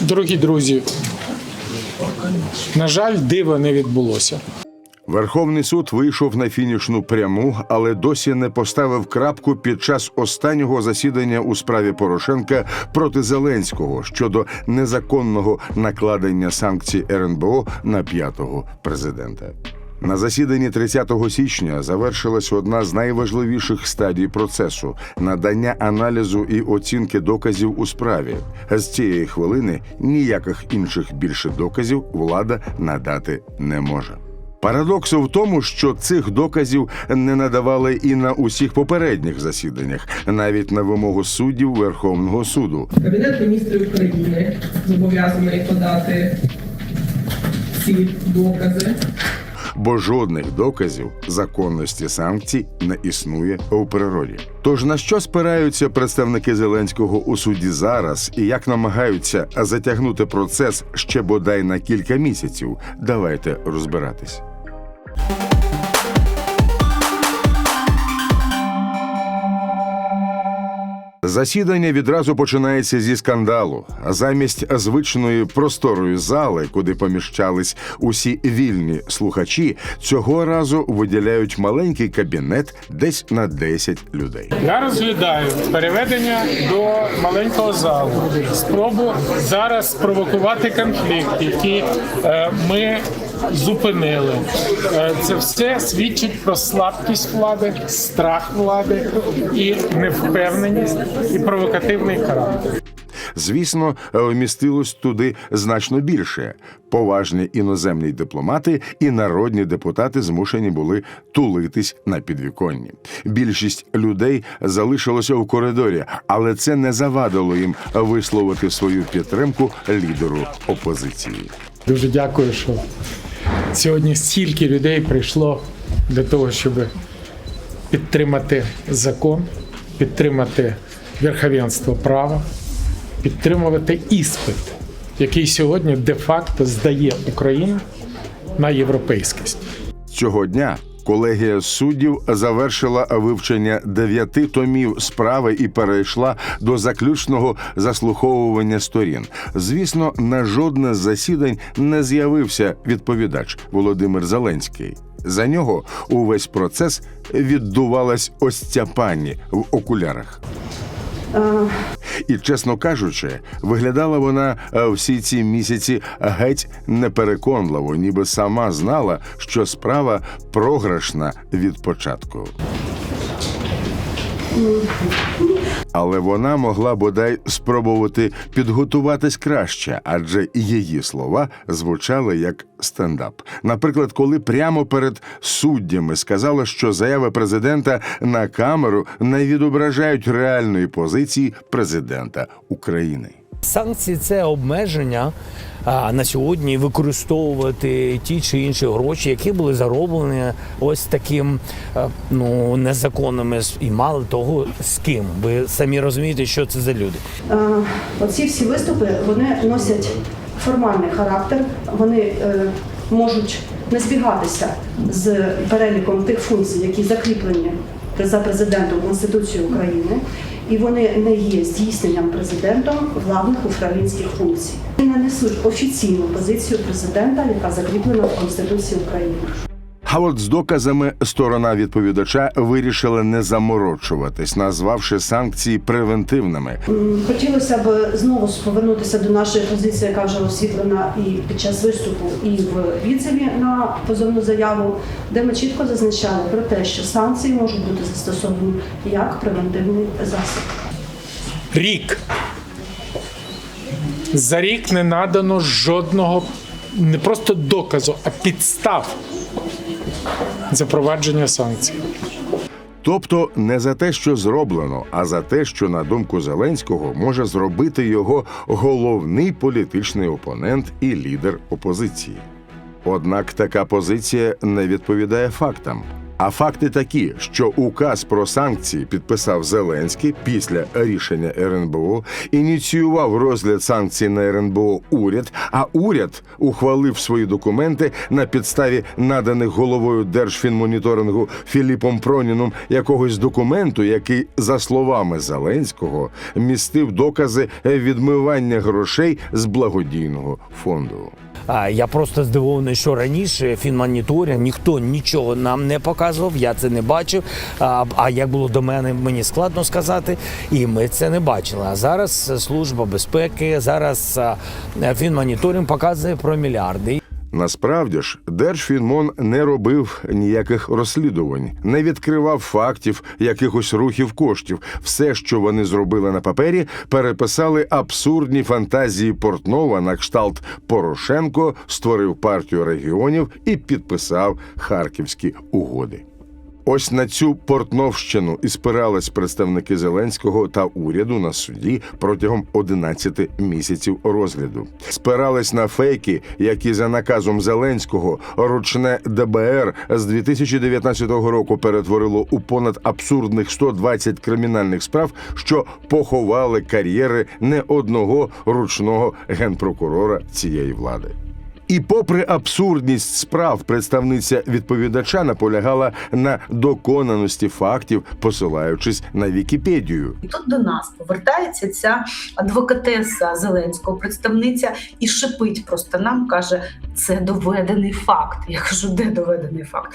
Дорогі друзі, на жаль, диво не відбулося. Верховний суд вийшов на фінішну пряму, але досі не поставив крапку під час останнього засідання у справі Порошенка проти Зеленського щодо незаконного накладення санкцій РНБО на п'ятого президента. На засіданні 30 січня завершилась одна з найважливіших стадій процесу надання аналізу і оцінки доказів у справі. З цієї хвилини ніяких інших більше доказів влада надати не може. Парадокс в тому, що цих доказів не надавали і на усіх попередніх засіданнях, навіть на вимогу суддів Верховного суду. Кабінет міністрів України зобов'язаний подати ці докази. Бо жодних доказів законності санкцій не існує у природі. Тож на що спираються представники Зеленського у суді зараз і як намагаються затягнути процес ще бодай на кілька місяців? Давайте розбиратись. Засідання відразу починається зі скандалу. А замість звичної просторої зали, куди поміщались усі вільні слухачі, цього разу виділяють маленький кабінет десь на 10 людей. Я розглядаю переведення до маленького залу. Спробу зараз спровокувати конфлікт, який е, ми зупинили. Е, це все свідчить про слабкість влади, страх влади і невпевненість, і провокативний характер. Звісно, вмістилось туди значно більше. Поважні іноземні дипломати і народні депутати змушені були тулитись на підвіконні. Більшість людей залишилося в коридорі, але це не завадило їм висловити свою підтримку лідеру опозиції. Дуже дякую, що сьогодні стільки людей прийшло для того, щоб підтримати закон, підтримати верховенство права, підтримувати іспит, який сьогодні де-факто здає Україну на європейськість. Цього дня колегія суддів завершила вивчення дев'яти томів справи і перейшла до заключного заслуховування сторін. Звісно, на жодне з засідань не з'явився відповідач Володимир Зеленський. За нього увесь процес віддувалась ось ця пані в окулярах. І, чесно кажучи, виглядала вона е, всі ці місяці геть непереконливо, ніби сама знала, що справа програшна від початку. Але вона могла бодай спробувати підготуватись краще, адже її слова звучали як стендап. Наприклад, коли прямо перед суддями сказала, що заяви президента на камеру не відображають реальної позиції президента України. Санкції це обмеження на сьогодні використовувати ті чи інші гроші, які були зароблені ось таким ну незаконними і мало того з ким. Ви самі розумієте, що це за люди. Е, Оці всі виступи вони носять формальний характер, вони е, можуть не збігатися з переліком тих функцій, які закріплені за президентом Конституції України, і вони не є здійсненням президентом владних управлінських функцій. Вони не несуть офіційну позицію президента, яка закріплена в Конституції України. А от з доказами сторона відповідача вирішила не заморочуватись, назвавши санкції превентивними. Хотілося б знову ж повернутися до нашої позиції, яка вже освітлена і під час виступу, і в відзиві на позовну заяву, де ми чітко зазначали про те, що санкції можуть бути застосовані як превентивний засіб. Рік. За рік не надано жодного не просто доказу, а підстав запровадження санкцій. Тобто не за те, що зроблено, а за те, що на думку Зеленського може зробити його головний політичний опонент і лідер опозиції. Однак така позиція не відповідає фактам. А факти такі, що указ про санкції підписав Зеленський після рішення РНБО, ініціював розгляд санкцій на РНБО уряд, а уряд ухвалив свої документи на підставі наданих головою Держфінмоніторингу Філіпом Проніном якогось документу, який, за словами Зеленського, містив докази відмивання грошей з благодійного фонду. А, Я просто здивований, що раніше фінмоніторинг ніхто нічого нам не показував, я це не бачив. А, а як було до мене, мені складно сказати, і ми це не бачили. А зараз служба безпеки, зараз фінмоніторинг показує про мільярди. Насправді ж, Держфінмон не робив ніяких розслідувань, не відкривав фактів якихось рухів коштів. Все, що вони зробили на папері, переписали абсурдні фантазії Портнова на кшталт Порошенко, створив партію регіонів і підписав харківські угоди. Ось на цю портновщину і спирались представники Зеленського та уряду на суді протягом 11 місяців розгляду. Спирались на фейки, які за наказом Зеленського ручне ДБР з 2019 року перетворило у понад абсурдних 120 кримінальних справ, що поховали кар'єри не одного ручного генпрокурора цієї влади. І попри абсурдність справ, представниця відповідача наполягала на доконаності фактів, посилаючись на Вікіпедію. І тут до нас повертається ця адвокатеса Зеленського, представниця, і шипить просто нам, каже, це доведений факт. Я кажу, де доведений факт?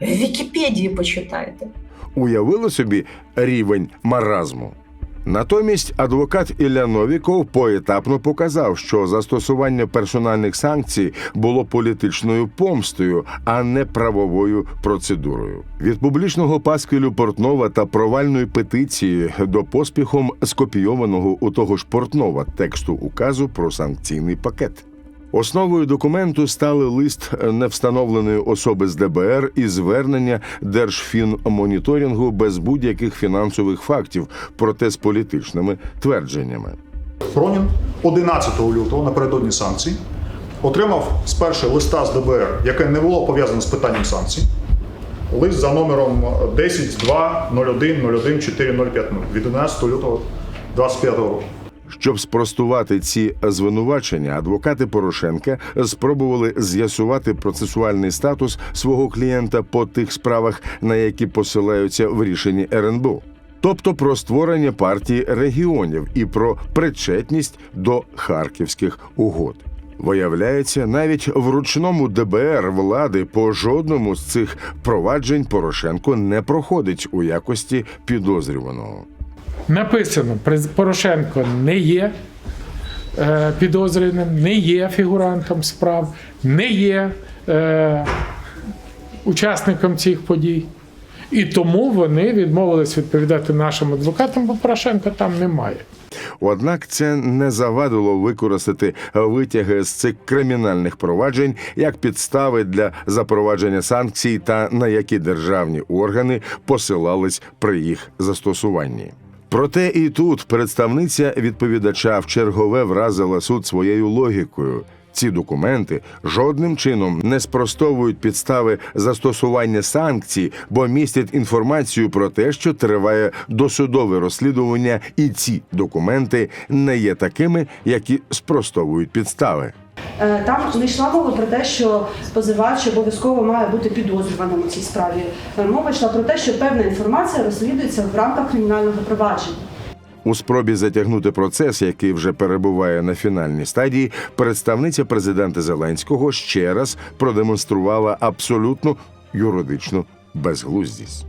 В Вікіпедії почитайте. Уявили собі рівень маразму. Натомість адвокат Ілля Новіков поетапно показав, що застосування персональних санкцій було політичною помстою, а не правовою процедурою. Від публічного пасквілю Портнова та провальної петиції до поспіхом скопійованого у того ж Портнова тексту указу про санкційний пакет. Основою документу стали лист невстановленої особи з ДБР і звернення Держфінмоніторингу без будь-яких фінансових фактів, проте з політичними твердженнями. Пронін 11 лютого напередодні санкцій отримав спершу листа з ДБР, яке не було пов'язане з питанням санкцій. Лист за номером 10.2.01.01.4050 від 11 лютого 2025 року. Щоб спростувати ці звинувачення, адвокати Порошенка спробували з'ясувати процесуальний статус свого клієнта по тих справах, на які посилаються в рішенні РНБО. Тобто про створення партії регіонів і про причетність до харківських угод. Виявляється, навіть в ручному ДБР влади по жодному з цих проваджень Порошенко не проходить у якості підозрюваного. Написано, Порошенко не є е, підозрюваним, не є фігурантом справ, не є е, учасником цих подій. І тому вони відмовились відповідати нашим адвокатам, бо Порошенка там немає. Однак це не завадило використати витяги з цих кримінальних проваджень як підстави для запровадження санкцій та на які державні органи посилались при їх застосуванні. Проте і тут представниця відповідача в чергове вразила суд своєю логікою. Ці документи жодним чином не спростовують підстави застосування санкцій, бо містять інформацію про те, що триває досудове розслідування, і ці документи не є такими, які спростовують підстави. Е, Там не йшла мова про те, що позивач обов'язково має бути підозрюваним у цій справі. Е, Мова йшла про те, що певна інформація розслідується в рамках кримінального провадження. У спробі затягнути процес, який вже перебуває на фінальній стадії, представниця президента Зеленського ще раз продемонструвала абсолютну юридичну безглуздість.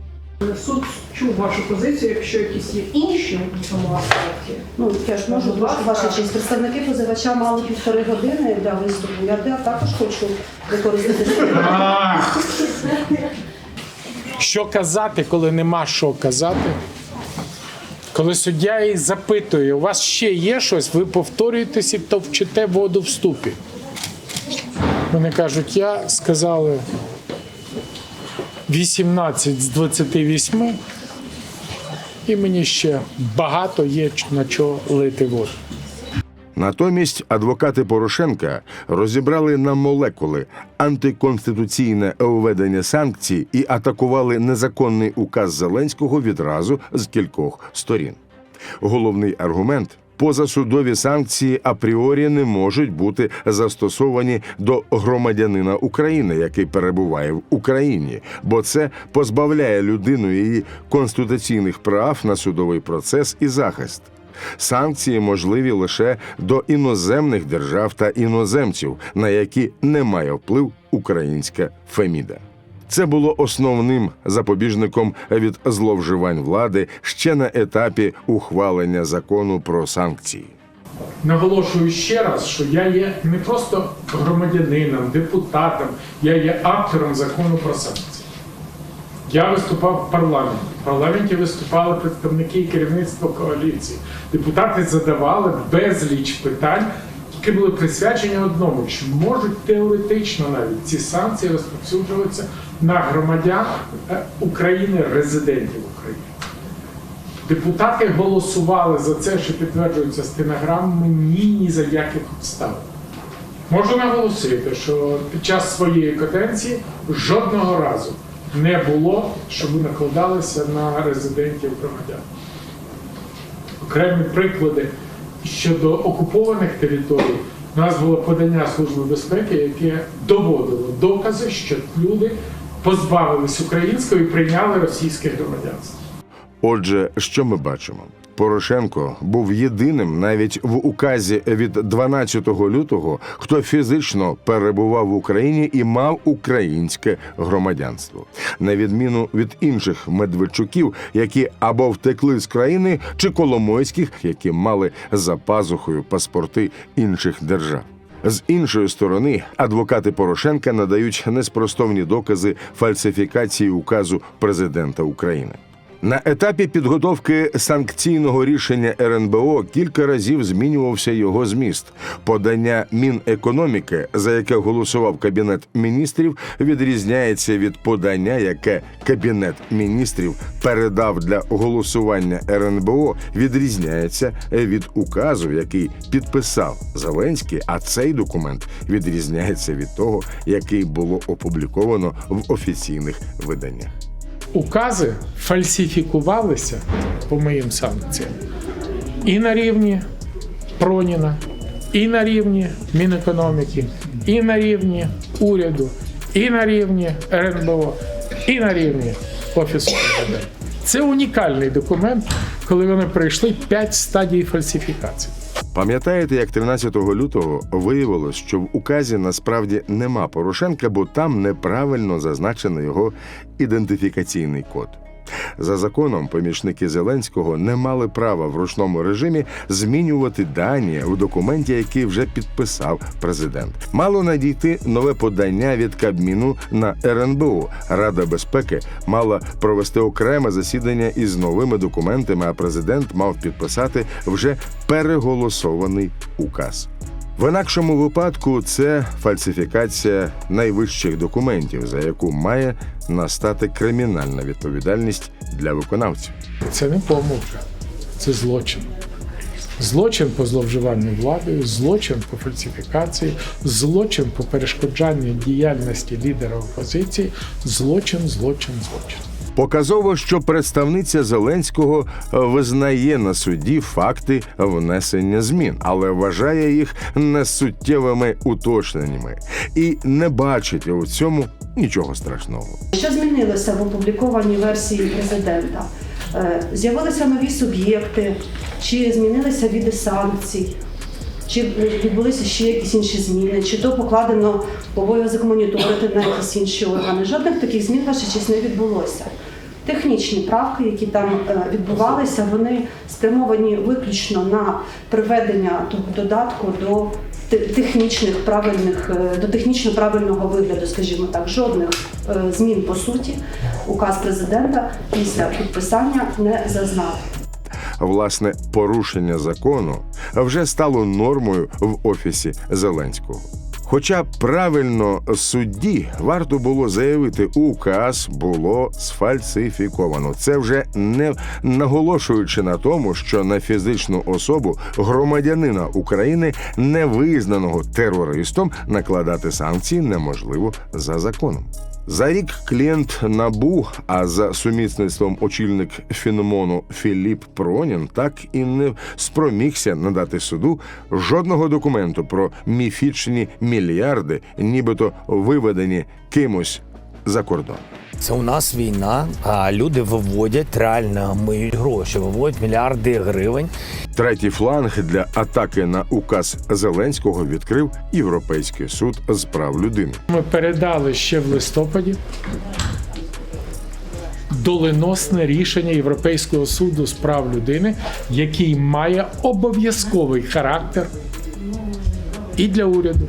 Суд чув вашу позицію, якщо якісь є інші в цьому аспекті. Ну я ж можу Будь ласка. ваша честь. Представники позивача мали півтори години для виступу. Я де- також хочу використати. Що казати, коли нема що казати? Коли суддя її запитує, у вас ще є щось, ви повторюєтесь і товчите воду в ступі. Вони кажуть, я сказали 18 з 28, і мені ще багато є на що лити воду. Натомість адвокати Порошенка розібрали на молекули антиконституційне введення санкцій і атакували незаконний указ Зеленського відразу з кількох сторін. Головний аргумент. Позасудові санкції апріорі не можуть бути застосовані до громадянина України, який перебуває в Україні, бо це позбавляє людину її конституційних прав на судовий процес і захист. Санкції можливі лише до іноземних держав та іноземців, на які не має вплив українська Феміда. Це було основним запобіжником від зловживань влади ще на етапі ухвалення закону про санкції. Наголошую ще раз, що я є не просто громадянином, депутатом, я є автором закону про санкції. Я виступав в парламенті. В парламенті виступали представники керівництва коаліції. Депутати задавали безліч питань, які були присвячені одному: чи можуть теоретично навіть ці санкції розповсюджуватися на громадян е, України, резидентів України. Депутати голосували за це, що підтверджується стенограмами, ні, ні за яких обставин. Можу наголосити, що під час своєї каденції жодного разу не було, щоб накладалися на резидентів громадян. Окремі приклади щодо окупованих територій. У нас було подання Служби безпеки, яке доводило докази, що люди позбавились українського і прийняли російське громадянство. Отже, що ми бачимо? Порошенко був єдиним навіть в указі від 12 лютого, хто фізично перебував в Україні і мав українське громадянство, на відміну від інших медведчуків, які або втекли з країни, чи коломойських, які мали за пазухою паспорти інших держав. З іншої сторони, адвокати Порошенка надають неспростовні докази фальсифікації указу президента України. На етапі підготовки санкційного рішення РНБО кілька разів змінювався його зміст. Подання Мінекономіки, за яке голосував кабінет міністрів, відрізняється від подання, яке кабінет міністрів передав для голосування РНБО, відрізняється від указу, який підписав Зеленський. А цей документ відрізняється від того, який було опубліковано в офіційних виданнях. Укази фальсифікувалися по моїм санкціям і на рівні Проніна, і на рівні Мінекономіки, і на рівні уряду, і на рівні РНБО, і на рівні Офісу президента. Це унікальний документ, коли вони пройшли 5 стадій фальсифікації. Пам'ятаєте, як 13 лютого виявилось, що в указі насправді нема Порошенка, бо там неправильно зазначено його ідентифікаційний код. За законом, помічники Зеленського не мали права в ручному режимі змінювати дані у документі, який вже підписав президент. Мало надійти нове подання від Кабміну на РНБО. Рада безпеки мала провести окреме засідання із новими документами, а президент мав підписати вже переголосований указ. В інакшому випадку це фальсифікація найвищих документів, за яку має настати кримінальна відповідальність для виконавців. Це не помилка, це злочин. Злочин по зловживанню владою, злочин по фальсифікації, злочин по перешкоджанню діяльності лідера опозиції, злочин, злочин, злочин. Показово, що представниця Зеленського визнає на суді факти внесення змін, але вважає їх несуттєвими уточненнями і не бачить у цьому нічого страшного. Що змінилося в опублікованій версії президента? Е, З'явилися нові суб'єкти, чи змінилися види санкцій, чи відбулися ще якісь інші зміни, чи то покладено обов'язок моніторити на якісь інші органи. Жодних таких змін ваша честь не відбулося. Технічні правки, які там е, відбувалися, вони спрямовані виключно на приведення того додатку до технічних правильних е, до технічно правильного вигляду, скажімо так, жодних е, змін по суті указ президента після підписання не зазнав. Власне, порушення закону вже стало нормою в офісі Зеленського. Хоча правильно судді варто було заявити, указ було сфальсифіковано. Це вже не наголошуючи на тому, що на фізичну особу громадянина України, не визнаного терористом, накладати санкції неможливо за законом. За рік клієнт набу, а за сумісництвом очільник Фінмону Філіп Пронін так і не спромігся надати суду жодного документу про міфічні мільярди, нібито виведені кимось за кордон. Це у нас війна, а люди виводять реально миють гроші, виводять мільярди гривень. Третій фланг для атаки на указ Зеленського відкрив Європейський суд з прав людини. Ми передали ще в листопаді доленосне рішення Європейського суду з прав людини, який має обов'язковий характер і для уряду,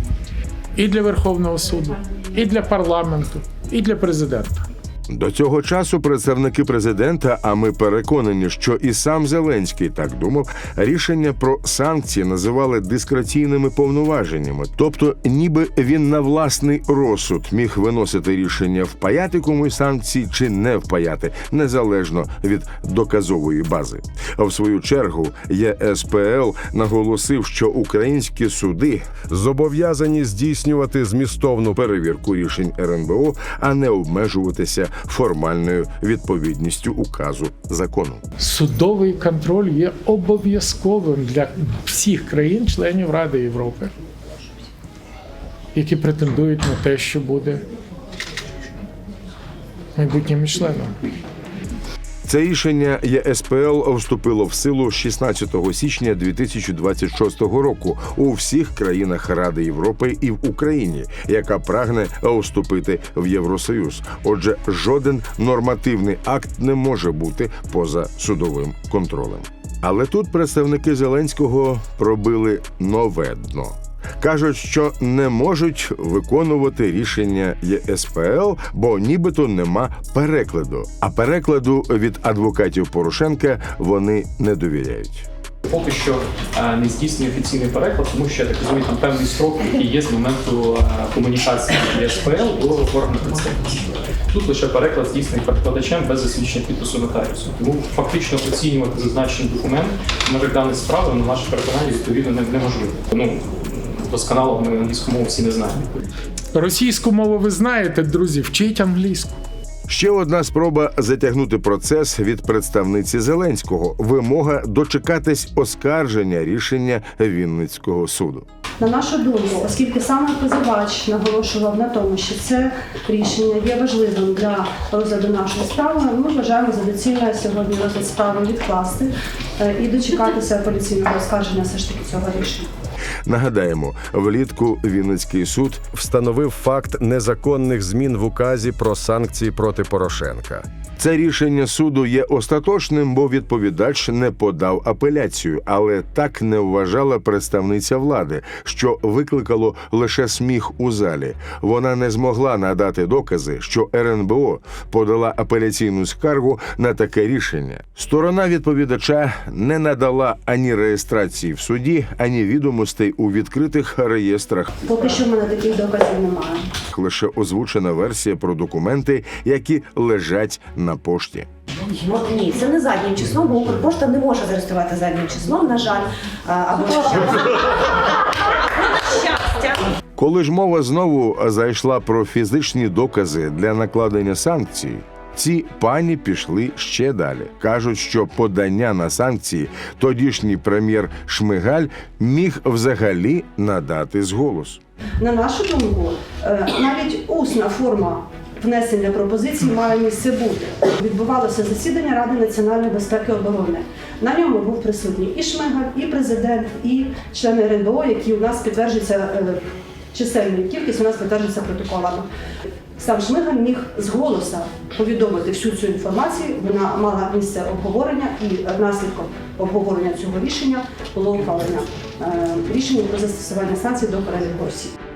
і для Верховного суду, і для парламенту, і для президента. До цього часу представники президента, а ми переконані, що і сам Зеленський так думав, рішення про санкції називали дискреційними повноваженнями, тобто, ніби він на власний розсуд міг виносити рішення впаяти комусь санкції чи не впаяти, незалежно від доказової бази. В свою чергу ЄСПЛ наголосив, що українські суди зобов'язані здійснювати змістовну перевірку рішень РНБО, а не обмежуватися формальною відповідністю указу закону. Судовий контроль є обов'язковим для всіх країн-членів Ради Європи, які претендують на те, що буде майбутнім членом. Це рішення ЄСПЛ вступило в силу 16 січня 2026 року у всіх країнах Ради Європи і в Україні, яка прагне вступити в Євросоюз. Отже, жоден нормативний акт не може бути поза судовим контролем. Але тут представники Зеленського пробили нове дно. Кажуть, що не можуть виконувати рішення ЄСПЛ, бо нібито нема перекладу. А перекладу від адвокатів Порошенка вони не довіряють. Поки що е, не здійснює офіційний переклад, тому що я так розумію, там певний строк, який є з моменту е, комунікації ЄСПЛ до органу представництва. Тут лише переклад здійснений перекладачем без засвідчення підпису нотаріусу. Тому фактично оцінювати зазначений документ на даної справи на наше переконання відповідно не- неможливо. Ну досконало ми англійську мову всі не знаємо. Російську мову ви знаєте, друзі, вчіть англійську. Ще одна спроба затягнути процес від представниці Зеленського вимога дочекатись оскарження рішення Вінницького суду. На нашу думку, оскільки саме позивач наголошував на тому, що це рішення є важливим для розгляду нашої справи, ми вважаємо за доцільне сьогодні розгляд справи відкласти і дочекатися апеляційного оскарження все ж таки цього рішення. Нагадаємо, влітку Вінницький суд встановив факт незаконних змін в указі про санкції проти Порошенка. Це рішення суду є остаточним, бо відповідач не подав апеляцію, але так не вважала представниця влади, що викликало лише сміх у залі. Вона не змогла надати докази, що РНБО подала апеляційну скаргу на таке рішення. Сторона відповідача не надала ані реєстрації в суді, ані відомостей у відкритих реєстрах Поки що в мене таких доказів немає. лише озвучена версія про документи, які лежать на пошті. Ну, ні, це не заднім числом, бо Укрпошта не може зареєструвати заднім числом, на жаль, або щастя. Коли ж мова знову зайшла про фізичні докази для накладення санкцій, ці пані пішли ще далі. кажуть, що подання на санкції тодішній прем'єр Шмигаль міг взагалі надати зголос. На нашу думку, е, навіть усна форма внесення пропозицій має місце бути. Відбувалося засідання Ради національної безпеки і оборони. На ньому був присутній і Шмигаль, і президент, і члени РНБО, які у нас підтверджуються е, чисельною кількість, у нас підтверджується протоколами. Сам Шмигаль міг з голоса повідомити всю цю інформацію. Вона мала місце обговорення, і наслідком обговорення цього рішення було ухвалення е, рішення про застосування санкцій до переліку.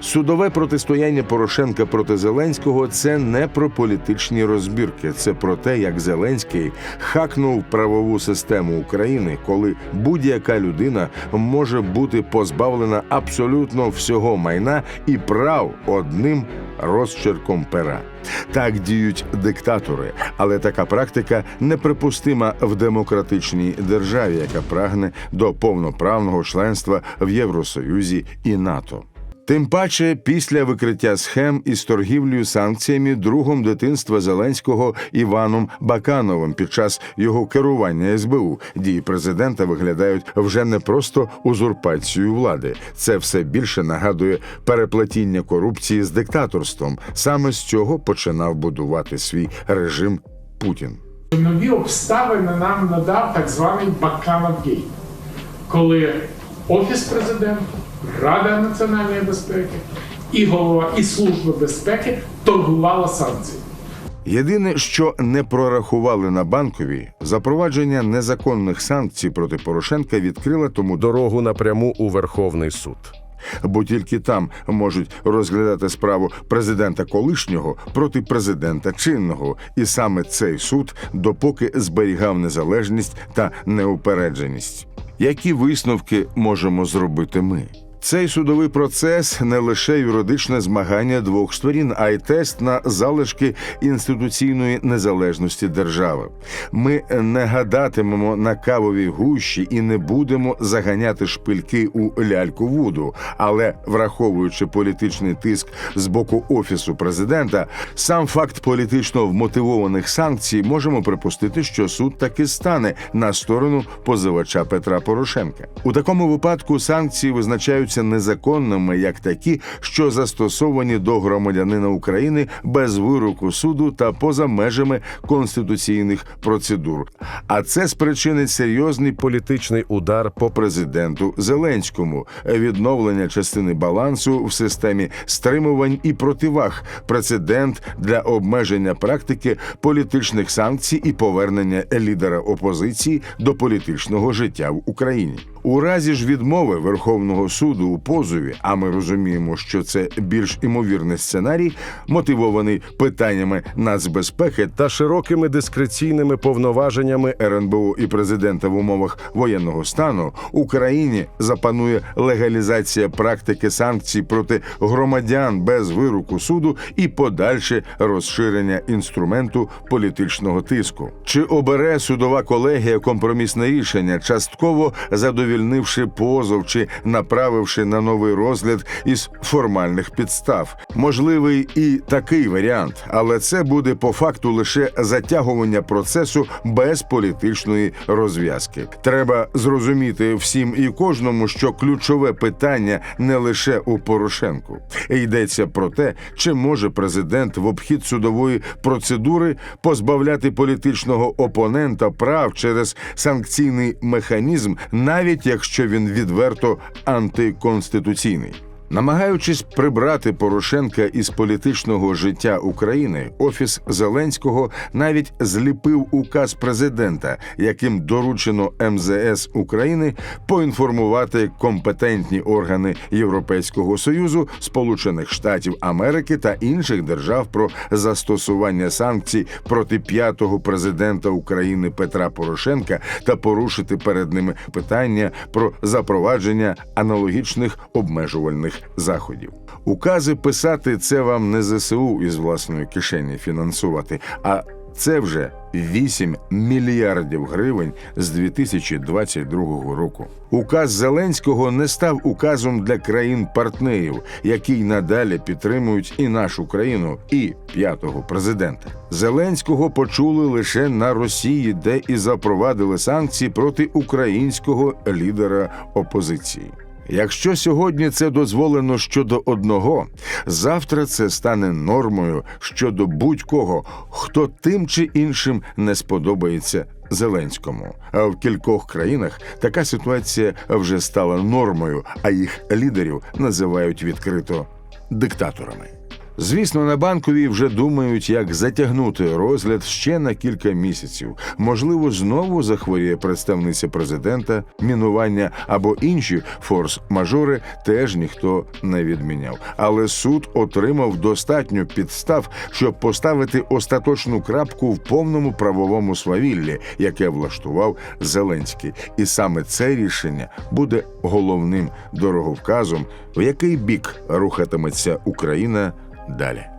Судове протистояння Порошенка проти Зеленського це не про політичні розбірки, це про те, як Зеленський хакнув правову систему України, коли будь-яка людина може бути позбавлена абсолютно всього майна і прав одним розчерком пера. Так діють диктатори, але така практика неприпустима в демократичній державі, яка прагне до повноправного членства в Євросоюзі і НАТО. Тим паче, після викриття схем із торгівлею санкціями другом дитинства Зеленського Іваном Бакановим під час його керування СБУ дії президента виглядають вже не просто узурпацією влади. Це все більше нагадує переплетіння корупції з диктаторством. Саме з цього починав будувати свій режим Путін. Нові обставини нам надав так званий Баканов Гейт, коли Офіс президента, Рада національної безпеки і голова і Служба безпеки торгувала санкціями. Єдине, що не прорахували на банкові, запровадження незаконних санкцій проти Порошенка відкрило тому Дорогу напряму у Верховний суд. бо тільки там можуть розглядати справу президента колишнього проти президента чинного, і саме цей суд допоки зберігав незалежність та неупередженість. Які висновки можемо зробити ми? Цей судовий процес не лише юридичне змагання двох сторін, а й тест на залишки інституційної незалежності держави. Ми не гадатимемо на кавовій гущі і не будемо заганяти шпильки у ляльку вуду. Але враховуючи політичний тиск з боку офісу президента, сам факт політично вмотивованих санкцій можемо припустити, що суд таки стане на сторону позивача Петра Порошенка. У такому випадку санкції визначаються незаконними як такі, що застосовані до громадянина України без вироку суду та поза межами конституційних процедур. А це спричинить серйозний Політичний удар по президенту Зеленському, відновлення частини балансу в системі стримувань і противаг, прецедент для обмеження практики політичних санкцій і повернення лідера опозиції до політичного життя в Україні. У разі ж відмови Верховного суду у позові, а ми розуміємо, що це більш імовірний сценарій, мотивований питаннями нацбезпеки та широкими дискреційними повноваженнями РНБО і президента в умовах воєнного стану Україні запанує легалізація практики санкцій проти громадян без вироку суду і подальше розширення інструменту політичного тиску. Чи обере судова колегія компромісне рішення, частково задовільнивши позов чи направивши на новий розгляд із формальних підстав? Можливий і такий варіант, але це буде по факту лише затягування процесу без політичної розв'язки. Треба зрозуміти всім і кожному, що ключове питання не лише у Порошенку. Йдеться про те, чи може президент в обхід судової процедури позбавляти політичного опонента прав через санкційний механізм, навіть якщо він відверто антиконституційний. Намагаючись прибрати Порошенка із політичного життя України, офіс Зеленського навіть зліпив указ президента, яким доручено МЗС України поінформувати компетентні органи Європейського союзу, Сполучених Штатів Америки та інших держав про застосування санкцій проти п'ятого президента України Петра Порошенка та порушити перед ними питання про запровадження аналогічних обмежувальних заходів. Укази писати це вам не ЗСУ із власної кишені фінансувати, а це вже 8 мільярдів гривень з 2022 року. Указ Зеленського не став указом для країн-партнерів, які й надалі підтримують і нашу країну, і п'ятого президента. Зеленського почули лише на Росії, де і запровадили санкції проти українського лідера опозиції. Якщо сьогодні це дозволено щодо одного, завтра це стане нормою щодо будь-кого, хто тим чи іншим не сподобається Зеленському. А в кількох країнах така ситуація вже стала нормою, а їх лідерів називають відкрито диктаторами. Звісно, на банковій вже думають, як затягнути розгляд ще на кілька місяців. Можливо, знову захворіє представниця президента, мінування або інші форс-мажори теж ніхто не відміняв. Але суд отримав достатньо підстав, щоб поставити остаточну крапку в повному правовому свавіллі, яке влаштував Зеленський. І саме це рішення буде головним дороговказом, в який бік рухатиметься Україна далі.